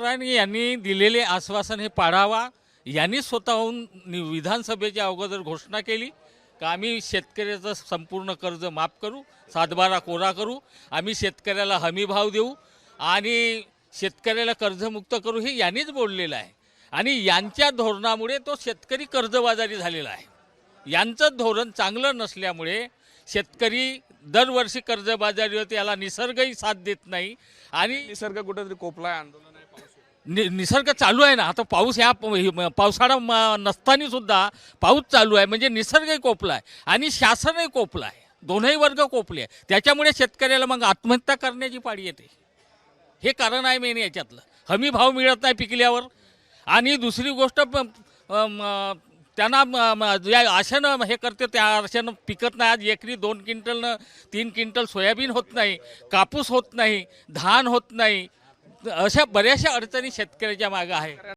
पवारांनी यांनी दिलेले आश्वासन हे पाळावा. यांनी स्वतःहून विधानसभेच्या अगोदर घोषणा केली. का आम्ही शेतकऱ्याचं संपूर्ण कर्ज माफ करू सातबारा कोरा करू आम्ही शेतकऱ्याला हमी भाव देऊ आणि शेतकऱ्याला कर्जमुक्त करू हे यांनीच बोललेलं आहे. आणि यांच्या धोरणामुळे तो शेतकरी कर्जबाजारी झालेला आहे. यांचं धोरण चांगलं नसल्यामुळे शेतकरी दरवर्षी कर्जबाजारी होते याला निसर्गही साथ देत नाही आणि निसर्ग कुठंतरी कोपलाय आंदोलन. आहे नि निसर्ग चालू आहे ना. आता पाऊस ह्या पावसाळा म- नसताना सुद्धा पाऊस चालू आहे. म्हणजे निसर्गही कोपला आहे. आणि शासनही कोपला आहे. दोनही वर्ग कोपले आहे त्याच्यामुळे शेतकऱ्याला मग आत्महत्या करण्याची पाळी येते. हे कारण आहे मेन याच्यातलं. हमी भाव मिळत नाही पिकल्यावर. आणि दुसरी गोष्ट प- त्यांना ज्या आशेनं हे करते त्या आशेनं पिकत नाही. आज एकरी दोन क्विंटलनं तीन क्विंटल सोयाबीन होत नाही. कापूस होत नाही. धान होत नाही. अशा बऱ्याचशा अडचणी शेतकऱ्याच्या मागं आहे